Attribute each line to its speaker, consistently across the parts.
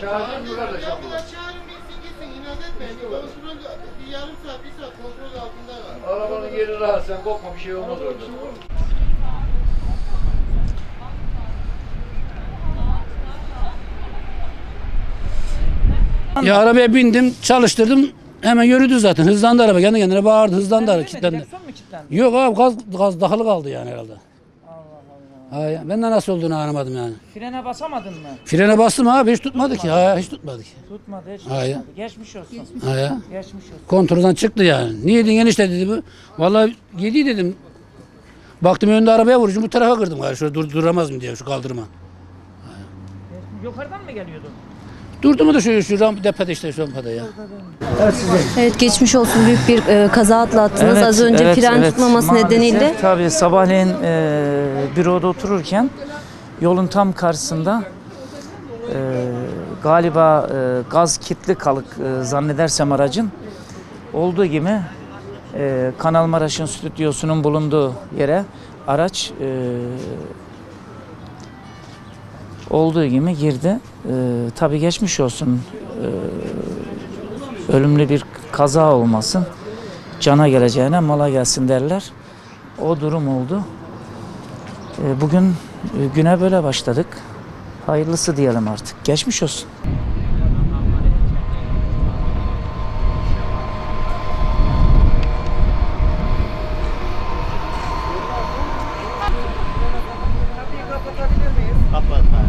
Speaker 1: Çağırdın mı kardeş?
Speaker 2: Ya bu da çağırın bilsin gitsin inat etmeyin. Kontrol bir yarım saat bir saat kontrol altında var.
Speaker 1: Arabanın yeri rahat sen korkma bir şey olmaz orada.
Speaker 3: Ya arabaya bindim, çalıştırdım. Hemen yürüdü zaten. Hızlandı araba. Kendi kendine bağırdı. Hızlandı araba. Kilitlendi.
Speaker 4: Direksiyon mu kilitlendi?
Speaker 3: Yok abi gaz, gaz takılı kaldı yani herhalde. Ha, ya, ben de nasıl olduğunu anlamadım yani.
Speaker 4: Frene basamadın mı?
Speaker 3: Frene bastım abi hiç tutmadı ki. Ha, hiç tutmadı ki.
Speaker 4: Tutmadı hiç
Speaker 3: Hayır.
Speaker 4: tutmadı. Geçmiş olsun.
Speaker 3: Ha, ya.
Speaker 4: Geçmiş olsun.
Speaker 3: Kontrolden çıktı yani. Niye dedin enişte dedi bu. Vallahi yedi dedim. Baktım önünde arabaya vuruşum bu tarafa kırdım galiba. Şöyle dur, duramaz mı diye şu kaldırma.
Speaker 4: Yukarıdan mı geliyordun?
Speaker 3: Durdu mu da şu, şu ramp depede işte şu rampada ya.
Speaker 5: Evet geçmiş olsun büyük bir e, kaza atlattınız. Az önce fren tutmaması
Speaker 4: Maalesef
Speaker 5: nedeniyle.
Speaker 4: Tabii sabahleyin e, büroda otururken yolun tam karşısında e, galiba e, gaz kitli kalık e, zannedersem aracın olduğu gibi e, Kanal Maraş'ın stüdyosunun bulunduğu yere araç e, olduğu gibi girdi. E, tabii geçmiş olsun. E, ölümlü bir kaza olmasın. Cana geleceğine mala gelsin derler. O durum oldu. E, bugün güne böyle başladık. Hayırlısı diyelim artık. Geçmiş olsun. Kapatma.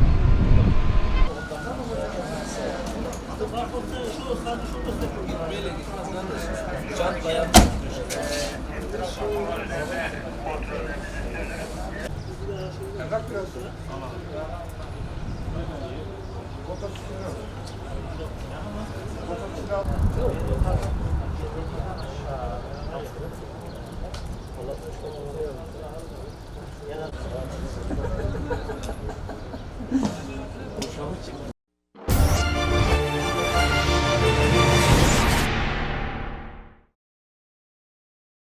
Speaker 4: Thank ee, you.